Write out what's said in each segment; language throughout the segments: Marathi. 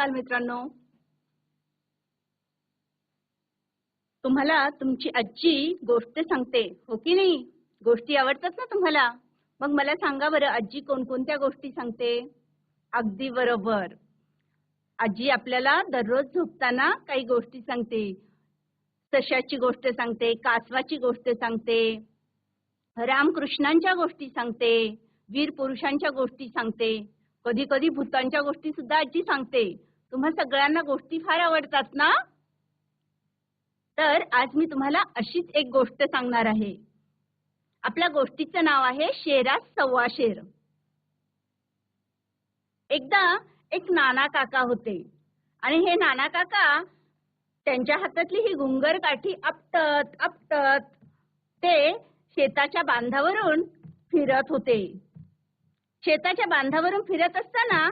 बालमित्रांनो तुम्हाला तुमची आजी गोष्ट सांगते हो की नाही? गोष्टी आवडतात ना तुम्हाला? मग मला सांगा बरं आजी कोणकोणत्या गोष्टी सांगते? अगदी बरोबर. आजी आपल्याला दररोज झोपताना काही गोष्टी सांगते. सशाची गोष्ट सांगते कासवाची गोष्ट सांगते रामकृष्णांच्या गोष्टी सांगते वीर पुरुषांच्या गोष्टी सांगते कधी कधी भूतांच्या गोष्टी सुद्धा आजी सांगते. तुम्हा सगळ्यांना गोष्टी फार आवडतात ना? तर आज मी तुम्हाला अशीच एक गोष्ट सांगणार आहे. आपल्या गोष्टीचं नाव आहे शेरा सव्वा शेर. एकदा एक नाना काका होते. आणि हे नाना काका त्यांच्या हातातली ही घुंगर काठी आपटत आपटत ते शेताच्या बांधावरून फिरत होते. शेताच्या बांधावरून फिरत असताना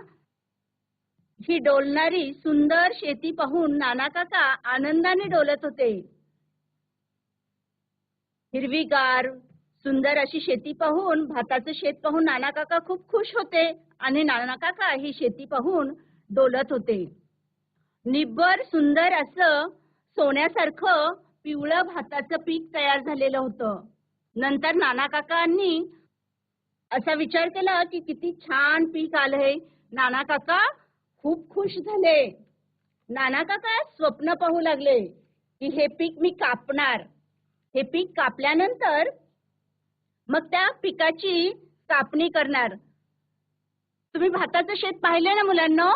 ही डोलणारी सुंदर शेती पाहून नाना काका आनंदाने डोलत होते. हिरवीगार सुंदर अशी शेती पाहून भाताचं शेत पाहून नाना काका खूप खुश होते आणि नाना काका ही शेती पाहून डोलत होते. निब्बर सुंदर असं सोन्यासारखं पिवळं भाताचं पीक तयार झालेलं होतं. नंतर नाना काकांनी असा विचार केला की किती छान पीक आलंय. नाना काका खूप खुश झाले. नाना काका स्वप्न पाहू लागले की हे पीक मी कापणार. हे पीक कापल्यानंतर मग त्या पिकाची कापणी करणार. तुम्ही भाताचं शेत पाहिले ना मुलांना?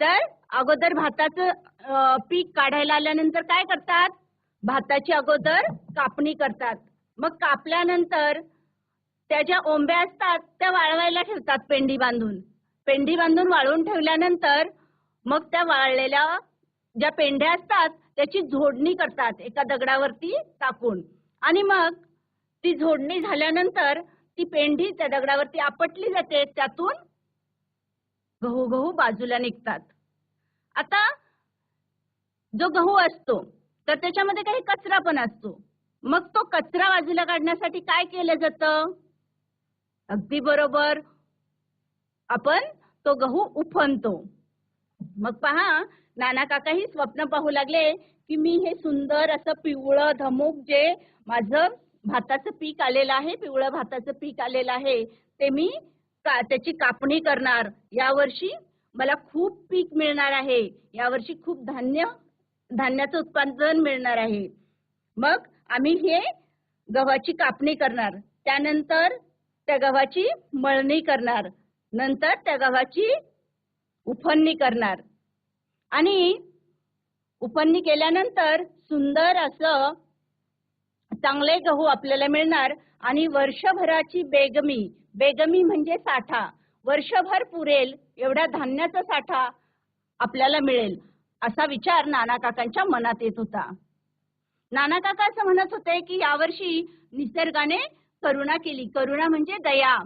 तर अगोदर भाताचं पीक काढायला आल्यानंतर काय करतात? भाताची अगोदर कापणी करतात. मग कापल्यानंतर त्या ज्या ओंब्या असतात त्या वाळवायला ठेवतात पेंडी बांधून. पेंडी बांधून वाळवून ठेवल्यानंतर मग त्या वाळलेल्या ज्या पेंढ्या असतात त्याची झोडणी करतात एका दगडावरती टाकून. आणि मग ती झोडणी झाल्यानंतर ती पेंढी त्या दगडावरती आपटली जाते त्यातून गहू गहू बाजूला निघतात. आता जो गहू असतो तर त्याच्यामध्ये काही कचरा पण असतो. मग तो कचरा बाजूला काढण्यासाठी काय केलं जातं? अगदी बरोबर. आपण तो गहू उफणतो. मग पहा नाना काका ही स्वप्न पाहू लागले की मी हे सुंदर असं पिवळं धमुक जे माझं भाताचं पीक आलेलं आहे पिवळं भाताचं पीक आलेलं आहे ते मी का त्याची कापणी करणार. यावर्षी मला खूप पीक मिळणार आहे. यावर्षी खूप धान्य धान्याचं उत्पादन मिळणार आहे. मग आम्ही हे गव्हाची कापणी करणार. त्यानंतर त्या गव्हाची मळणी करणार. नंतर त्या गव्हाची उफणणी करणार. आणि उफणणी केल्यानंतर सुंदर असं चांगले गहू आपल्याला मिळणार. आणि वर्षभराची बेगमी बेगमी म्हणजे साठा. वर्षभर पुरेल एवढा धान्याचा साठा आपल्याला मिळेल असा विचार नाना काकांच्या मनात येत होता. नाना काका असं म्हणत होते की यावर्षी निसर्गाने करुणा केली. करुणा म्हणजे दया.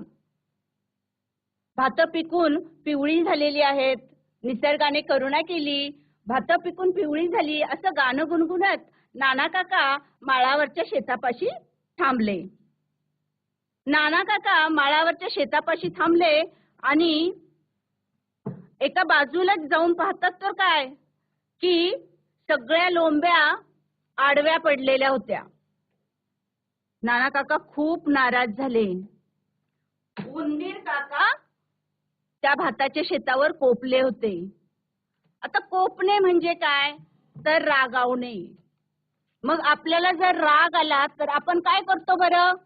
भात पिकून पिवळी झालेली आहेत. निसर्गाने करुणा केली. भात पिकून पिवळी झाली असं गाणं गुणगुणत नाना काका माळावरच्या शेतापाशी थांबले. नाना काका माळावरच्या शेतापाशी थांबले आणि एका बाजूलाच जाऊन पाहतात तर काय? की सगळ्या लोंब्या आडव्या पडलेल्या होत्या. नाना काका खूप नाराज झाले. उंदीर काका त्या भाताच्या शेतावर कोपले होते. आता कोपणे म्हणजे काय? तर रागावणे. मग आपल्याला जर राग आला तर आपण काय करतो बरं?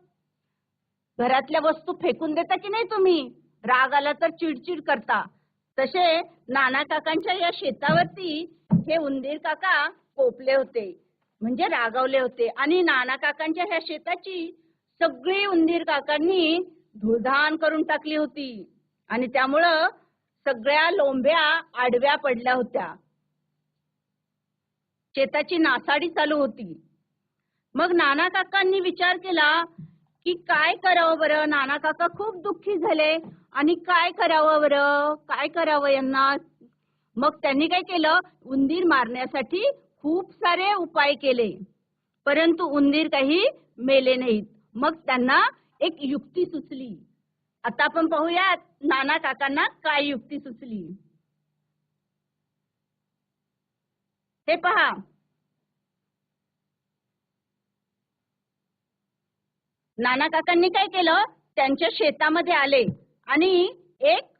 घरातल्या वस्तू फेकून देता की नाही तुम्ही? राग आला तर चिडचिड करता. तसे नाना काकांच्या या शेतावरती हे उंदीर काका कोपले होते म्हणजे रागावले होते. आणि नाना काकांच्या ह्या शेताची सगळी उंदीर काकांनी धुळधाण करून टाकली होती. आणि त्यामुळं सगळ्या लोंब्या आडव्या पडल्या होत्या. शेताची नासाडी चालू होती. मग नाना काकांनी विचार केला की काय करावं बरं? नाना काका खूप दुःखी झाले. आणि काय करावं बरं? काय करावं यांना? मग त्यांनी काय केलं? उंदीर मारण्यासाठी खूप सारे उपाय केले. परंतु उंदीर काही मेले नाहीत. मग त्यांना एक युक्ती सुचली. आता आपण पाहूयात नाना काकांना काय युक्ती सुचली. हे पहा. नाना काकांनी काय केलं? त्यांच्या शेतामध्ये आले आणि एक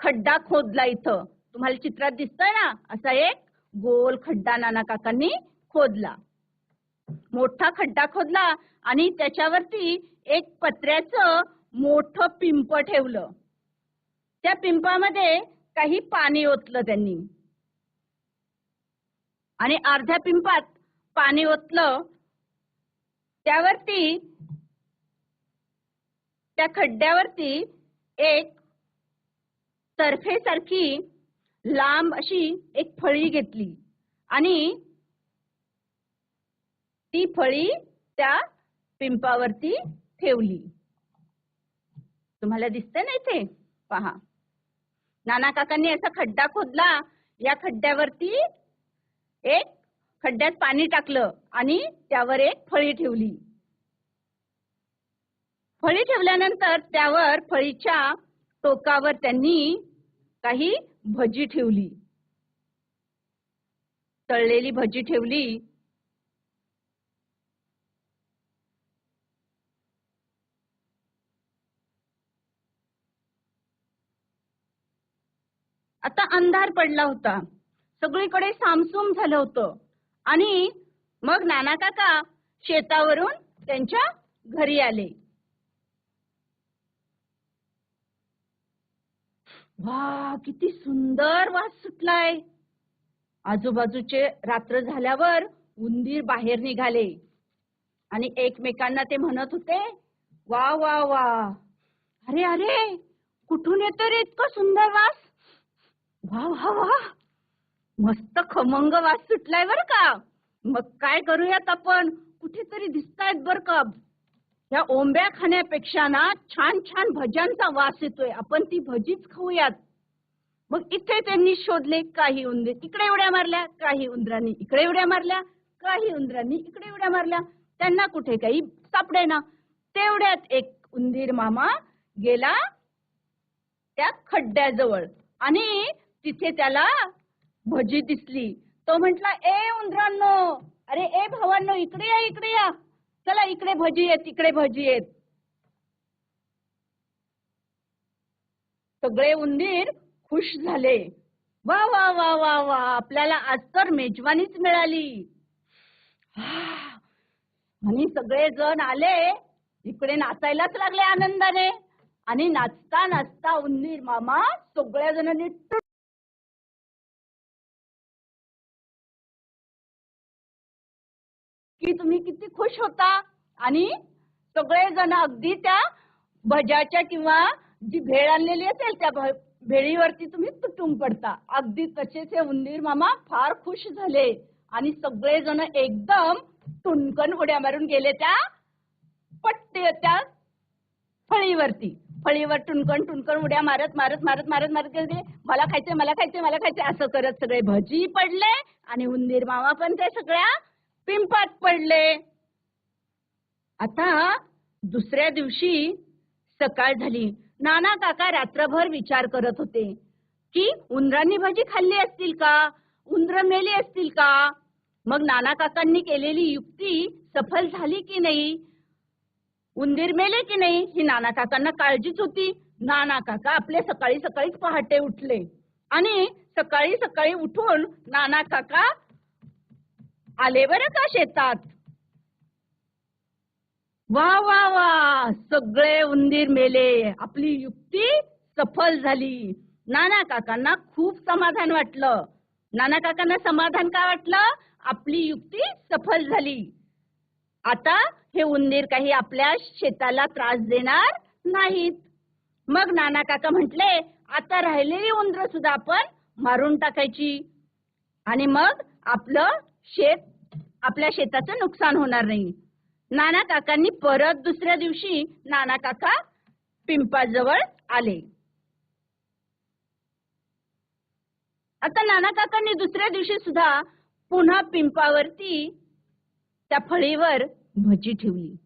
खड्डा खोदला इथं. तुम्हाला चित्रात दिसतंय ना? असा एक गोल खड्डा नाना काकांनी खोदला. मोठा खड्डा खोदला आणि त्याच्यावरती एक पत्र्याचं मोठं पिंप ठेवलं. त्या पिंपामध्ये काही पाणी ओतलं त्यांनी. आणि अर्ध्या पिंपात पाणी ओतलं. त्यावरती त्या खड्ड्यावरती एक तर्फेसारखी लांब अशी एक फळी घेतली. आणि ती फळी त्या पिंपावरती ठेवली. तुम्हाला दिसतंय ना इथे? पहा. नाना काकांनी असा खड्डा खोदला. या खड्ड्यावरती एक खड्ड्यात पाणी टाकलं आणि त्यावर एक फळी ठेवली. फळी ठेवल्यानंतर त्यावर फळीच्या टोकावर त्यांनी काही भजी ठेवली. तळलेली भजी ठेवली. आता अंधार पडला होता. सगळीकडे सामसूम झालं होतं. आणि मग नाना काका शेतावरून त्यांच्या घरी आले. वा किती सुंदर वास सुटलाय. आजूबाजूचे रात्र झाल्यावर उंदीर बाहेर निघाले. आणि एकमेकांना ते म्हणत होते वा वा वा अरे अरे कुठून येतो रे इतकं सुंदर वास? वा वा वा. मस्त खमंग वास सुटलाय बर का. मग काय करूयात आपण? कुठेतरी दिसतायत बर का. या ओंब्या खाण्यापेक्षा ना छान छान भज्यांचा वास येतोय. आपण ती भजीच खाऊयात. मग इथे त्यांनी शोधले काही उंदीर इकडे उड्या मारल्या काही उंदरांनी इकडे उड्या मारल्या काही उंदरांनी इकडे उड्या मारल्या. त्यांना कुठे काही सापडे ना तेवढ्यात एक उंदीर मामा गेला त्या खड्ड्याजवळ. आणि तिथे त्याला भजी दिसली. तो म्हंटला ए उंदरांनो अरे ए भावांनो इकडे या इकडे या. चला इकडे भजी येत इकडे भजी येत. सगळे उंदीर खुश झाले. वा वा वा वा वा आपल्याला आज तर मेजवानीच मिळाली. आणि सगळे जण आले. इकडे नाचायलाच लागले आनंदाने. आणि नाचता नाचता उंदीर मामा सगळ्या जणांनी की तुम्ही किती खुश होता? आणि सगळे जण अगदी त्या भज्याच्या किंवा जी भेळ आणलेली असेल त्या भेळीवरती तुम्ही तुटून पडता. अगदी तसेच हे उंदीर मामा फार खुश झाले. आणि सगळेजण एकदम टुनकन उड्या मारून गेले त्या पट्टे त्या फळीवरती. फळीवर टुनकन टुनकन उड्या मारत मारत मारत मारत मारत गेले. मला खायचंय मला खायचे मला खायचंय. असं करत सगळे भजी पडले. आणि उंदीर मामा पण ते सगळ्या पिंपात पडले. आता दुसऱ्या दिवशी सकाळ झाली. नाना काका रात्रभर विचार करत होते. की उंदरांनी भाजी खाल्ली असतील का? उंदर मेली असतील का? मग नाना काकांनी केलेली युक्ती सफल झाली की नाही? उंदीर मेले की नाही ही नाना काकांना काळजीच होती. नाना काका आपले सकाळी सकाळीच पहाटे उठले. आणि सकाळी सकाळी उठून नाना काका आले बरं का शेतात? वा वा वा सगळे उंदीर मेले. आपली युक्ती सफल झाली. नाना काकांना खूप समाधान वाटलं. नाना काकांना समाधान का वाटलं? आपली युक्ती सफल झाली. आता हे उंदीर काही आपल्या शेताला त्रास देणार नाहीत. मग नाना काका म्हटले आता राहिलेली उंदर सुद्धा आपण मारून टाकायची. आणि मग आपलं शेत आपल्या शेताचं नुकसान होणार नाही. नाना काकांनी परत दुसऱ्या दिवशी नाना काका पिंपाजवळ आले. आता नाना काकांनी दुसऱ्या दिवशी सुद्धा पुन्हा पिंपावरती त्या फळीवर भजी ठेवली.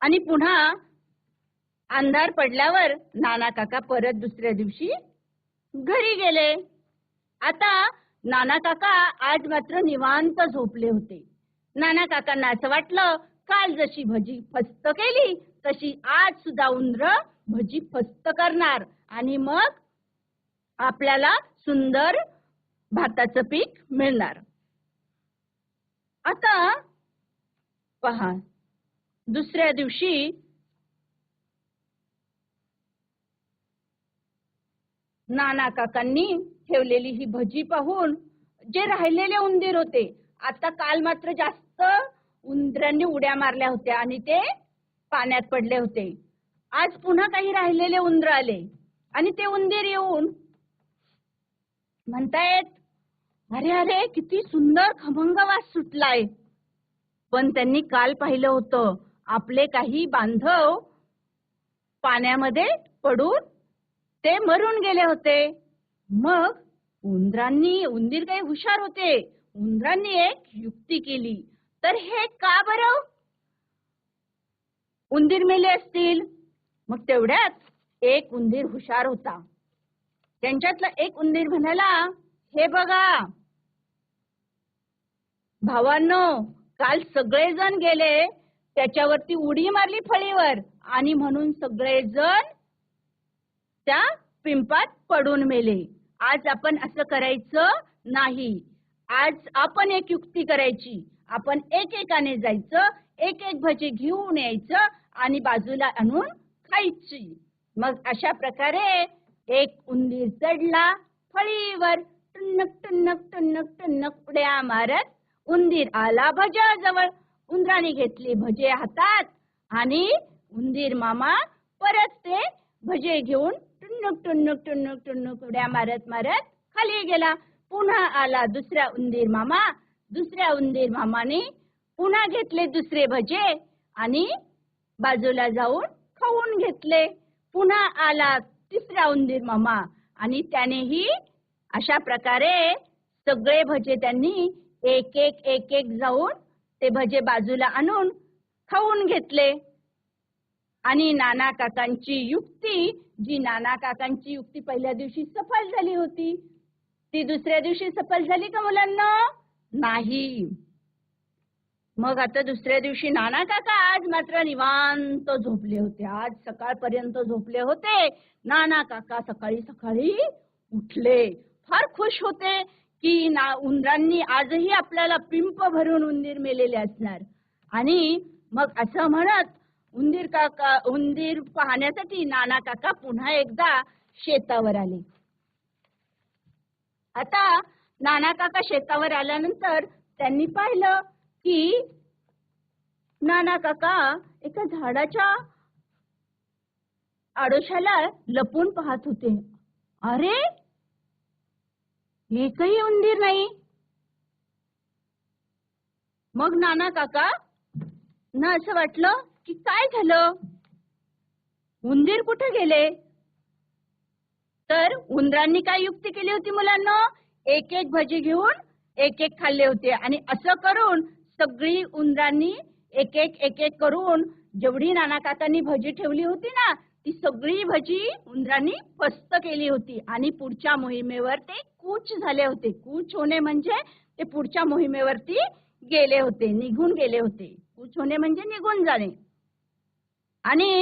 आणि पुन्हा अंधार पडल्यावर नाना काका परत दुसऱ्या दिवशी घरी गेले. आता नाना काका आज मात्र निवांत झोपले होते. नाना काकांना असं वाटलं काल जशी भजी फस्त केली तशी आज सुद्धा उंदर भजी फस्त करणार. आणि मग आपल्याला सुंदर भाताचं पीक मिळणार. आता पहा दुसऱ्या दिवशी नाना काकांनी ठेवलेली ही भजी पाहून जे राहिलेले उंदीर होते आता काल मात्र जास्त उंदरांनी उड्या मारल्या होत्या आणि ते पाण्यात पडले होते. आज पुन्हा काही राहिलेले उंदर आले आणि ते उंदीर येऊन म्हणतायत अरे अरे किती सुंदर खमंग वास सुटलाय. पण त्यांनी काल पाहिलं होतं आपले काही बांधव पाण्यामध्ये पडून ते मरून गेले होते. मग उंदरांनी उंदीर काही हुशार होते. उंदरांनी एक युक्ती केली. तर हे का बरं? उंदीर मेले असतील. मग तेवढ्यात एक उंदीर हुशार होता. त्यांच्यातला एक उंदीर म्हणाला हे बघा भावांनो काल सगळेजण गेले. त्याच्यावरती उडी मारली फळीवर. आणि म्हणून सगळेजण त्या पिंपात पडून मेले. आज आपण असं करायचं नाही. आज आपण एक युक्ती करायची. आपण एकेकाने जायचं एक एक भजी घेऊन यायचं आणि बाजूला आणून खायची. मग अशा प्रकारे एक उंदीर चढला फळीवर टुन्नक टुन्नक टुन्नक टुन्नक उड्या मारत उंदीर आला भज्याजवळ. उंदराने घेतली भजे हातात आणि उंदीर मामा परत ते भजे घेऊन टुन्नुक टुन्नुक टुन्नुक टुन्नुक उड्या मारत मारत खाली गेला. पुन्हा आला दुसरा उंदीर मामा. दुसऱ्या उंदीर मामाने पुन्हा घेतले दुसरे भजे आणि बाजूला जाऊन खाऊन घेतले. पुन्हा आला तिसरा उंदीर मामा आणि त्यानेही अशा प्रकारे सगळे भजे त्यांनी एक एक एक एक जाऊन ते भजे बाजूला आणून खाऊन घेतले. आणि नाना काकांची युक्ती जी नाना काकांची युक्ती पहिल्या दिवशी सफल झाली होती ती दुसऱ्या दिवशी सफल झाली का मुलांना? नाही. मग आता दुसऱ्या दिवशी नाना काका आज मात्र निवांत झोपले होते. आज सकाळपर्यंत झोपले होते. नाना काका सकाळी सकाळी उठले. फार खुश होते की ना उंदरांनी आजही आपल्याला पिंप भरून उंदीर मेलेले असणार. आणि मग असं म्हणत उंदीर काका उंदीर पाहण्यासाठी नाना काका पुन्हा एकदा शेतावर आले. आता नाना काका शेतावर आल्यानंतर त्यांनी पाहिलं की नाना काका एका झाडाच्या आडोशाला लपून पाहत होते. अरे! एकही उंदीर नाही. मग नाना काका ना असं वाटलं की काय झालं? उंदीर कुठे गेले? तर उंदरांनी काय युक्ती केली होती मुलांना? एक एक भजी घेऊन एक एक खाल्ले होते. आणि असं करून सगळी उंदरांनी एक एक एक एक करून जेवढी नाना काकांनी भजी ठेवली होती ना ती सगळी भजी उंदरांनी फस्त केली होती. आणि पुढच्या मोहिमेवर ते कूच झाले होते. कूच होणे म्हणजे ते पुढच्या मोहिमेवरती गेले होते निघून गेले होते. कूच होणे म्हणजे निघून जाणे. आणि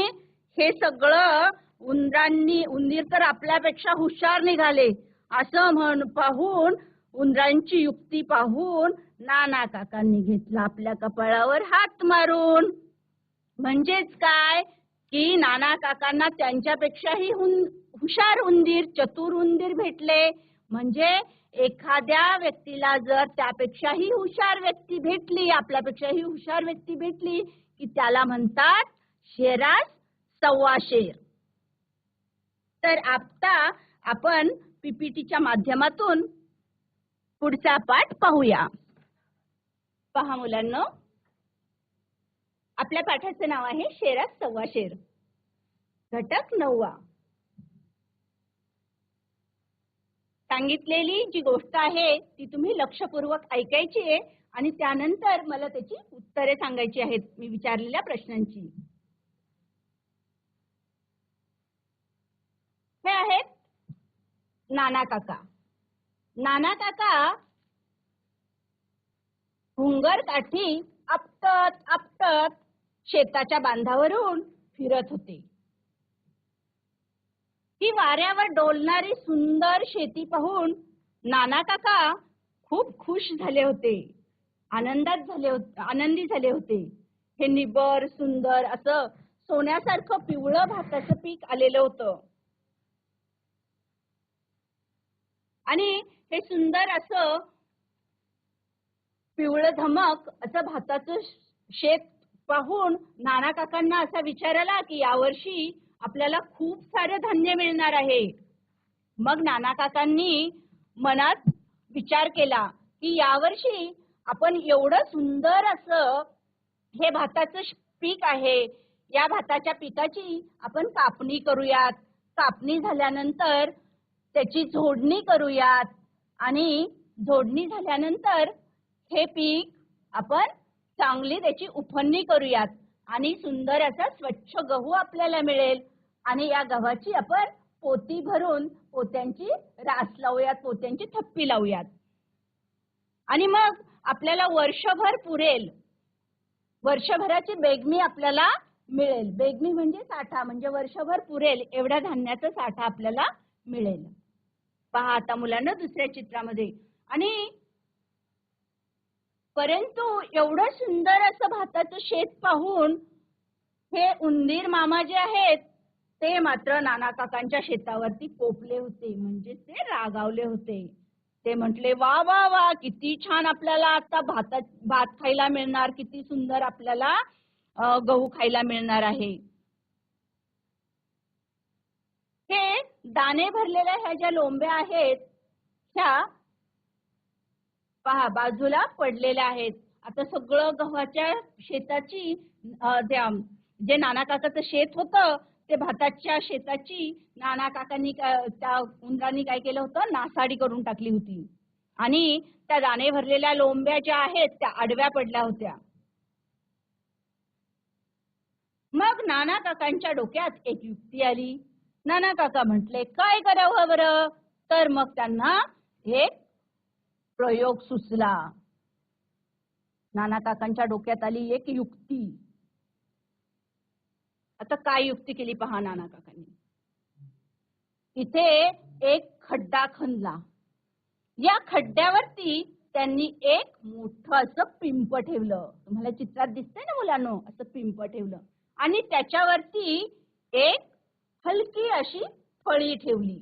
हे सगळं उंदरांनी उंदीर तर आपल्यापेक्षा हुशार निघाले. असं म्हण पाहून उंदरांची युक्ती पाहून नाना काकांनी घेतला आपल्या कपाळावर हात मारून. म्हणजेच काय? की नाना काकांना त्यांच्यापेक्षाही हुशार उंदीर चतुर उंदीर भेटले. म्हणजे एखाद्या व्यक्तीला जर त्यापेक्षाही हुशार व्यक्ती भेटली आपल्यापेक्षाही हुशार व्यक्ती भेटली की त्याला म्हणतात शेरास सव्वा शेर तर आता आपण पीपीटीच्या माध्यमातून पुढचा पाठ पाहूया. पहा मुलांना. आपल्या पाठाचं नाव आहे शेरास सव्वा शेर घटक नववा. सांगितलेली जी गोष्ट आहे ती तुम्ही लक्षपूर्वक ऐकायची आहे आणि त्यानंतर मला त्याची उत्तरे सांगायची आहेत मी विचारलेल्या प्रश्नांची हे आहेत नाना काका. नाना काका हुंगर काठी आपटत आपटत शेताच्या बांधावरून फिरत होते. ही वाऱ्यावर डोलणारी सुंदर शेती पाहून नाना काका खूप खुश झाले होते. आनंदात झाले होते आनंदी झाले होते. हे निबर सुंदर असं सोन्यासारखं पिवळं भाताचं पीक आलेलं होतं. आणि हे सुंदर असं पिवळं धमक असं भाताचं शेत पाहून नाना काकांना असा विचार आला की यावर्षी आपल्याला खूप सारं धान्य मिळणार आहे. मग नाना काकांनी मनात विचार केला की यावर्षी आपण एवढं सुंदर असं हे भाताचं पीक आहे. या भाताच्या पिकाची आपण कापणी करूयात. कापणी झाल्यानंतर त्याची झोडणी करूयात. आणि झोडणी झाल्यानंतर हे पीक आपण चांगली त्याची उफणणी करूयात. आणि सुंदर असा स्वच्छ गहू आपल्याला मिळेल. आणि या गव्हाची आपण पोती भरून पोत्यांची रास लावूयात पोत्यांची थप्पी लावूयात. आणि मग आपल्याला वर्षभर पुरेल. वर्षभराची बेगमी आपल्याला मिळेल. बेगमी म्हणजे साठा म्हणजे वर्षभर पुरेल. एवढ्या धान्याचा साठा आपल्याला मिळेल. पहा आता मुलांना दुसऱ्या चित्रामध्ये. आणि परंतु एवढं सुंदर असं भाताचं शेत पाहून हे उंदीर मामा जे आहेत ते मात्र नाना काकांच्या शेतावरती कोपले होते. म्हणजे ते रागावले होते. ते म्हटले वा वा वा किती छान आपल्याला आता भातात भात खायला मिळणार. किती सुंदर आपल्याला गहू खायला मिळणार आहे. हे दाणे भरलेल्या ह्या ज्या लोंब्या आहेत ह्या पहा बाजूला पडलेल्या आहेत. आता सगळं गव्हाच्या शेताची त्या जे नाना काकाचं शेत होतं ते भाताच्या शेताची नाना काकांनी त्या उंदरांनी काय केलं होतं? नासाडी करून टाकली होती. आणि त्या दाणे भरलेल्या लोंब्या ज्या आहेत त्या आडव्या पडल्या होत्या. मग नाना काकांच्या डोक्यात एक युक्ती आली. नाना काका म्हटले काय करावं बरं? तर मग त्यांना एक प्रयोग सुचला. नाना काकांच्या डोक्यात आली एक युक्ती. आता काय युक्ती केली पहा नाना काकांनी. इथे एक खड्डा खणला. या खड्ड्यावरती त्यांनी एक मोठं असं पिंप ठेवलं. तुम्हाला चित्रात दिसतंय ना मुलांनो असं पिंप ठेवलं. आणि त्याच्यावरती एक हलकी अशी फळी ठेवली.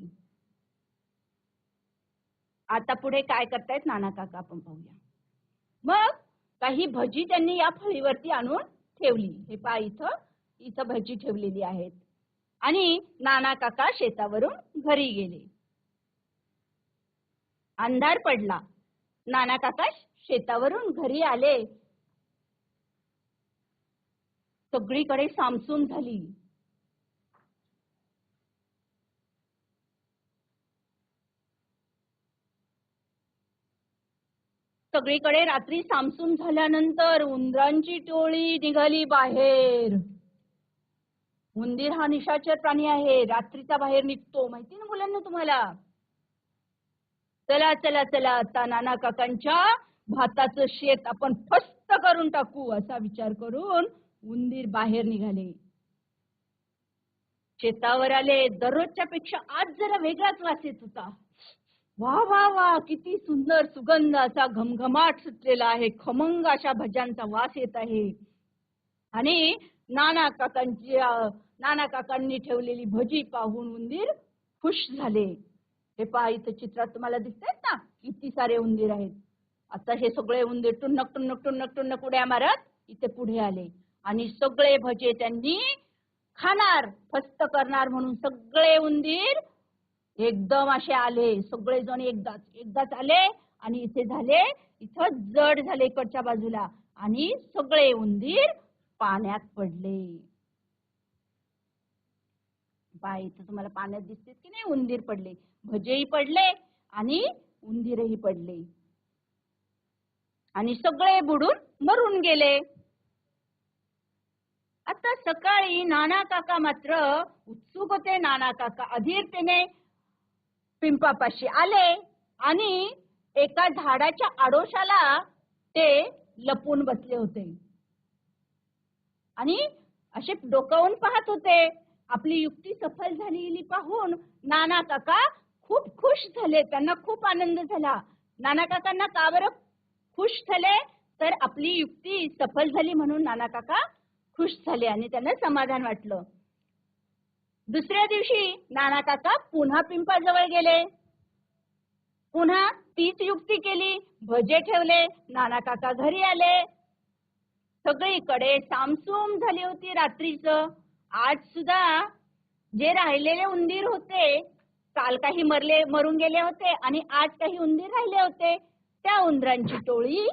आता पुढे काय करतायत? नाना काका आपण पाहूया. मग काही भजी त्यांनी या फळीवरती आणून ठेवली. हे पा इथं इथं भजी ठेवलेली आहेत. आणि नाना काका शेतावरून घरी गेले. अंधार पडला. नाना काका शेतावरून घरी आले. सगळीकडे सामसूम झाली. सगळीकडे रात्री सामसूम झाल्यानंतर उंदरांची टोळी निघाली बाहेर. उंदीर हा निशाचर प्राणी आहे. रात्रीचा बाहेर निघतो. माहिती ना मुलांना तुम्हाला? चला चला चला. आता नाना काकांच्या भाताचं शेत आपण फस्त करून टाकू. असा विचार करून उंदीर बाहेर निघाले. शेतावर आले. दररोजच्या पेक्षा आज जरा वेगळाच वास येत होता. वा वा वा किती सुंदर सुगंध असा घमघमाट सुटलेला आहे. खमंग अशा भज्यांचा वास येत आहे. आणि नाना काकांची नाना काकांनी ठेवलेली भजी पाहून उंदीर खुश झाले. हे पहा इथं चित्रात तुम्हाला दिसतायत ना? किती सारे उंदीर आहेत. आता हे सगळे उंदीर टुन्नक टुन्नक टुन्नक टुन्नक उड्या मारत इथे पुढे आले. आणि सगळे भजे त्यांनी खाणार फस्त करणार म्हणून सगळे उंदीर एकदम असे आले सगळे जण एकदाच एकदाच आले आणि इथे झाले इथं जड झाले इकडच्या बाजूला आणि सगळे उंदीर पाण्यात पडले. बाय इथं तुम्हाला पाण्यात दिसते की नाही? उंदीर पडले. भजेही पडले आणि उंदीरही पडले. आणि सगळे बुडून मरून गेले. आता सकाळी नाना काका मात्र उत्सुक होते नाना काका अधीरतेने पिंपापाशी आले आणि एका झाडाच्या आडोशाला ते लपून बसले होते. आणि असे डोकावून पाहत होते. आपली युक्ती सफल झालेली पाहून नाना काका खूप खुश झाले. त्यांना खूप आनंद झाला. नाना काकांना का बरं खुश झाले? तर आपली युक्ती सफल झाली म्हणून नाना काका खुश झाले आणि त्यांना समाधान वाटलं. दुसऱ्या दिवशी नाना काका पुन्हा पिंपाजवळ गेले. पुन्हा तीच युक्ती केली भजे ठेवले नाना काका घरी आले. सगळीकडे सामसूम झाली होती रात्रीच. आज सुद्धा जे राहिलेले उंदीर होते काल काही मरले मरून गेले होते आणि आज काही उंदीर राहिले होते त्या उंदरांची टोळी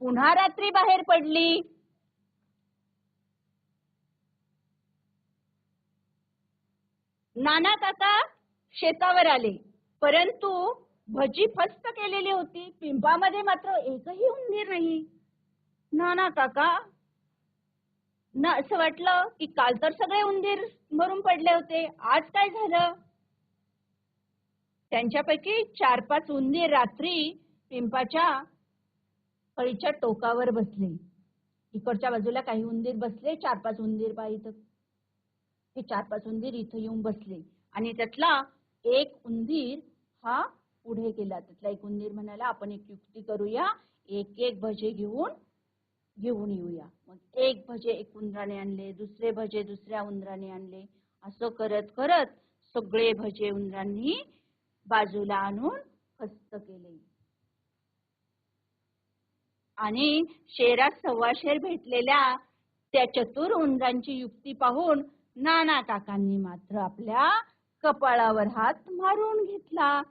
पुन्हा रात्री बाहेर पडली. नाना काका शेतावर आले. परंतु भजी फस्त केलेली होती. पिंपामध्ये मात्र एकही उंदीर नाही. नाना काका ना असं वाटलं की काल तर सगळे उंदीर मरून पडले होते. आज काय झालं? त्यांच्यापैकी चार पाच उंदीर रात्री पिंपाच्या फळीच्या टोकावर बसले. इकडच्या बाजूला काही उंदीर बसले चार पाच उंदीर बा तर हे चार पाच उंदीर इथं येऊन बसले. आणि त्यातला एक उंदीर हा पुढे गेला. त्यातला एक उंदीर म्हणाला आपण एक युक्ती करूया. एक एक भजे घेऊन घेऊन येऊया. मग एक भजे एक उंदराने आणले दुसरे भजे दुसऱ्या उंदराने आणले. असं करत करत सगळे भजे उंदरांनी बाजूला आणून खस्त केले. आणि शेरात सव्वाशेर भेटलेल्या त्या चतुर उंदरांची युक्ती पाहून नाना काकांनी मात्र आपल्या कपाळावर हात मारून घेतला.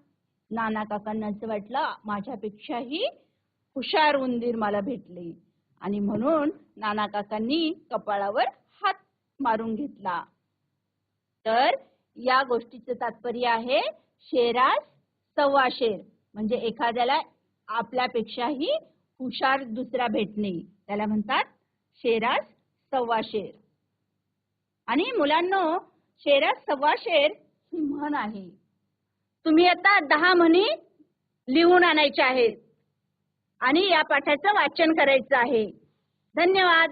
नाना काकांना असं वाटलं माझ्यापेक्षाही हुशार उंदीर मला भेटले. आणि म्हणून नाना काकांनी कपाळावर हात मारून घेतला. तर या गोष्टीचं तात्पर्य आहे शेरास सव्वा शेर म्हणजे एखाद्याला आपल्यापेक्षाही हुशार दुसरा भेटणे. त्याला म्हणतात शेरास सव्वा शेर आणि मुलांनो शेरात सव्वा शेर ही म्हण आहे. तुम्ही आता दहा म्हणी लिहून आणायच्या आहेत आणि या पाठाचं वाचन करायचं आहे. धन्यवाद.